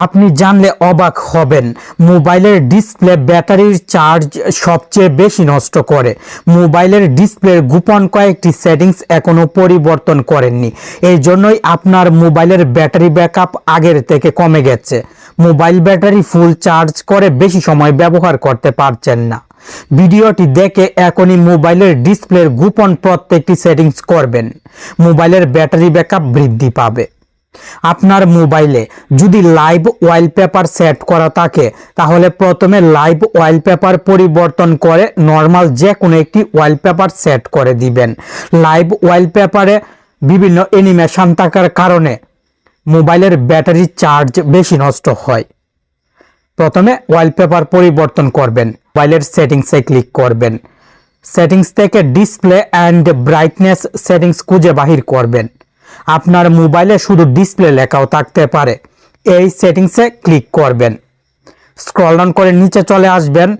আপনি জানলে অবাক হবেন, মোবাইলের ডিসপ্লে ব্যাটারির চার্জ সবচেয়ে বেশি নষ্ট করে। মোবাইলের ডিসপ্লের গোপন কয়েকটি সেটিংস এখনও পরিবর্তন করেননি। এই জন্যই আপনার মোবাইলের ব্যাটারি ব্যাকআপ আগের থেকে কমে গেছে। মোবাইল ব্যাটারি ফুল চার্জ করে বেশি সময় ব্যবহার করতে পারছেন না। ভিডিওটি দেখে এখনই মোবাইলের ডিসপ্লের গোপন প্রত্যেকটি সেটিংস করবেন। মোবাইলের ব্যাটারি ব্যাকআপ বৃদ্ধি পাবে। আপনার মোবাইলে যদি লাইভ ওয়ালপেপার সেট করা থাকে, তাহলে প্রথমে লাইভ ওয়ালপেপার পরিবর্তন করে নর্মাল যে কোনো একটি ওয়ালপেপার সেট করে দিবেন। লাইভ ওয়ালপেপারে বিভিন্ন অ্যানিমেশন থাকার কারণে মোবাইলের ব্যাটারি চার্জ বেশি নষ্ট হয়। প্রথমে ওয়ালপেপার পরিবর্তন করবেন, মোবাইলের সেটিংসে ক্লিক করবেন। সেটিংস থেকে ডিসপ্লে অ্যান্ড ব্রাইটনেস সেটিংস খুঁজে বাহির করবেন। আপনার মোবাইলে শুধু ডিসপ্লে লেখাও থাকতে পারে। এই সেটিংসে ক্লিক করবেন। স্ক্রল ডাউন করে নিচে চলে আসবেন।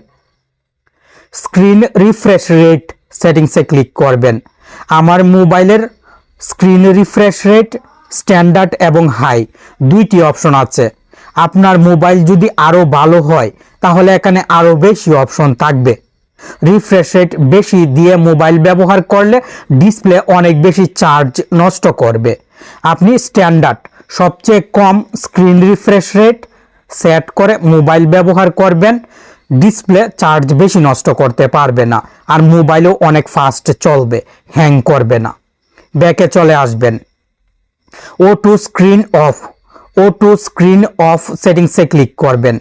স্ক্রিন রিফ্রেশ রেট সেটিংসে ক্লিক করবেন। আমার মোবাইলের স্ক্রিন রিফ্রেশ রেট, স্ট্যান্ডার্ড এবং হাই দুইটি অপশন আছে। আপনার মোবাইল যদি আরও ভালো হয়, তাহলে এখানে আরও বেশি অপশন থাকবে। রিফ্রেশ রেট বেশি দিয়ে মোবাইল ব্যবহার করলে ডিসপ্লে অনেক বেশি চার্জ নষ্ট করবে। আপনি স্ট্যান্ডার্ড সবচেয়ে কম স্ক্রিন রিফ্রেশ রেট সেট করে মোবাইল ব্যবহার করবেন। ডিসপ্লে চার্জ বেশি নষ্ট করতে পারবে না আর মোবাইলও অনেক ফাস্ট চলবে হ্যাং করবে না। ব্যাকে চলে আসবেন। Auto screen off auto screen off সেটিংসে ক্লিক করবেন।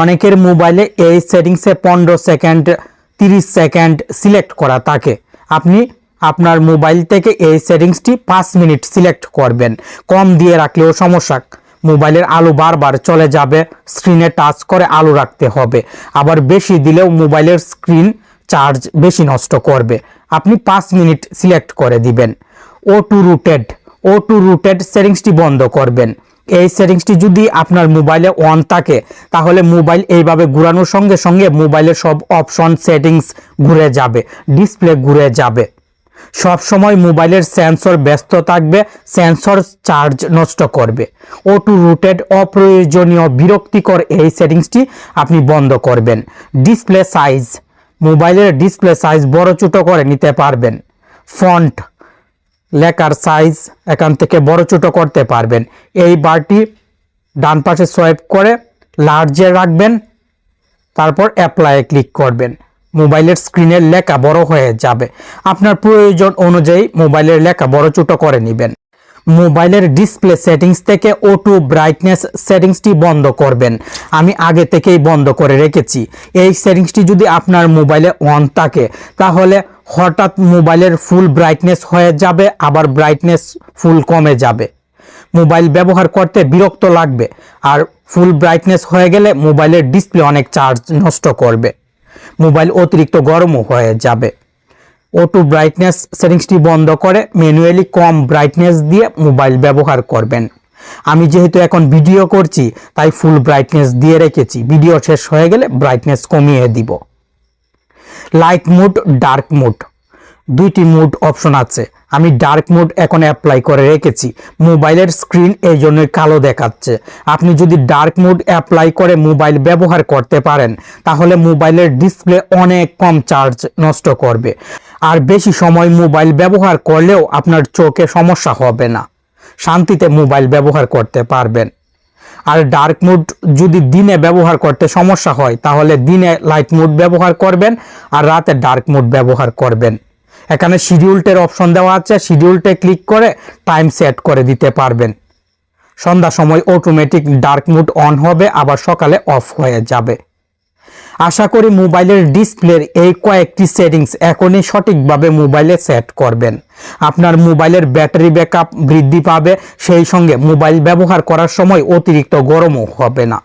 অনেকের মোবাইলে এই সেটিংসে পনেরো সেকেন্ড তিরিশ সেকেন্ড সিলেক্ট করা থাকে আপনি আপনার মোবাইল থেকে এই সেটিংসটি পাঁচ মিনিট সিলেক্ট করবেন। কম দিয়ে রাখলেও সমস্যা। মোবাইলের আলো বারবার চলে যাবে স্ক্রিনে টাচ করে আলো রাখতে হবে। আবার বেশি দিলেও মোবাইলের স্ক্রিন চার্জ বেশি নষ্ট করবে। আপনি পাঁচ মিনিট সিলেক্ট করে দিবেন। ও টু রুটেড ও টু রুটেড সেটিংসটি বন্ধ করবেন। এই সেটিংসটি যদি আপনার মোবাইলে অন থাকে, তাহলে মোবাইল এইভাবে ঘুরানোর সঙ্গে সঙ্গে মোবাইলের সব অপশন সেটিংস ঘুরে যাবে ডিসপ্লে ঘুরে যাবে। সব সময় মোবাইলের সেন্সর ব্যস্ত থাকবে সেন্সর চার্জ নষ্ট করবে। ও টু রুটেড অপ্রয়োজনীয় বিরক্তিকর এই সেটিংসটি আপনি বন্ধ করবেন। ডিসপ্লে সাইজ মোবাইলের ডিসপ্লে সাইজ বড় ছোটো করে নিতে পারবেন। ফন্ট লেখার সাইজ এখান থেকে বড় ছোটো করতে পারবেন। এই বারটি ডান পাশে সোয়াইপ করে লার্জে রাখবেন, তারপর অ্যাপ্লাইয়ে ক্লিক করবেন। মোবাইলের স্ক্রিনের লেখা বড় হয়ে যাবে। আপনার প্রয়োজন অনুযায়ী মোবাইলের লেখা বড় ছোটো করে নেবেন। মোবাইলের ডিসপ্লে সেটিংস থেকে ওটু ব্রাইটনেস সেটিংসটি বন্ধ করবেন। আমি আগে থেকেই বন্ধ করে রেখেছি। এই সেটিংসটি যদি আপনার মোবাইলে অন থাকে, তাহলে হঠাৎ মোবাইলের ফুল ব্রাইটনেস হয়ে যাবে, আবার ব্রাইটনেস ফুল কমে যাবে। মোবাইল ব্যবহার করতে বিরক্ত লাগবে, আর ফুল ব্রাইটনেস হয়ে গেলে মোবাইলের ডিসপ্লে অনেক চার্জ নষ্ট করবে। মোবাইল অতিরিক্ত গরমও হয়ে যাবে। ওটু ব্রাইটনেস সেটিংসটি বন্ধ করে ম্যানুয়ালি কম ব্রাইটনেস দিয়ে মোবাইল ব্যবহার করবেন। আমি যেহেতু এখন ভিডিও করছি, তাই ফুল ব্রাইটনেস দিয়ে রেখেছি। ভিডিও শেষ হয়ে গেলে ব্রাইটনেস কমিয়ে দিব। Light mode, dark mode. দুইটি মুড অপশন আছে। আমি ডার্ক মুড এখন অ্যাপ্লাই করে রেখেছি। মোবাইলের স্ক্রিন এই জন্যই কালো দেখাচ্ছে। আপনি যদি ডার্ক মুড অ্যাপ্লাই করে মোবাইল ব্যবহার করতে পারেন, তাহলে মোবাইলের ডিসপ্লে অনেক কম চার্জ নষ্ট করবে। আর বেশি সময় মোবাইল ব্যবহার করলেও আপনার চোখে সমস্যা হবে না। শান্তিতে মোবাইল ব্যবহার করতে পারবেন। আর ডার্ক মুড যদি দিনে ব্যবহার করতে সমস্যা হয়, তাহলে দিনে লাইট মুড ব্যবহার করবেন আর রাতে ডার্ক মুড ব্যবহার করবেন। এখানে শিডিউলটের অপশন দেওয়া আছে শিডিউলটে ক্লিক করে টাইম সেট করে দিতে পারবেন। সন্ধ্যা সময় অটোমেটিক ডার্ক মুড অন হবে, আবার সকালে অফ হয়ে যাবে। আশা করি মোবাইলের ডিসপ্লের এই কয়েকটি সেটিংস এখনই সঠিকভাবে মোবাইলে সেট করবেন। আপনার মোবাইলের ব্যাটারি ব্যাকআপ বৃদ্ধি পাবে, সেই সঙ্গে মোবাইল ব্যবহার করার সময় অতিরিক্ত গরমও হবে না।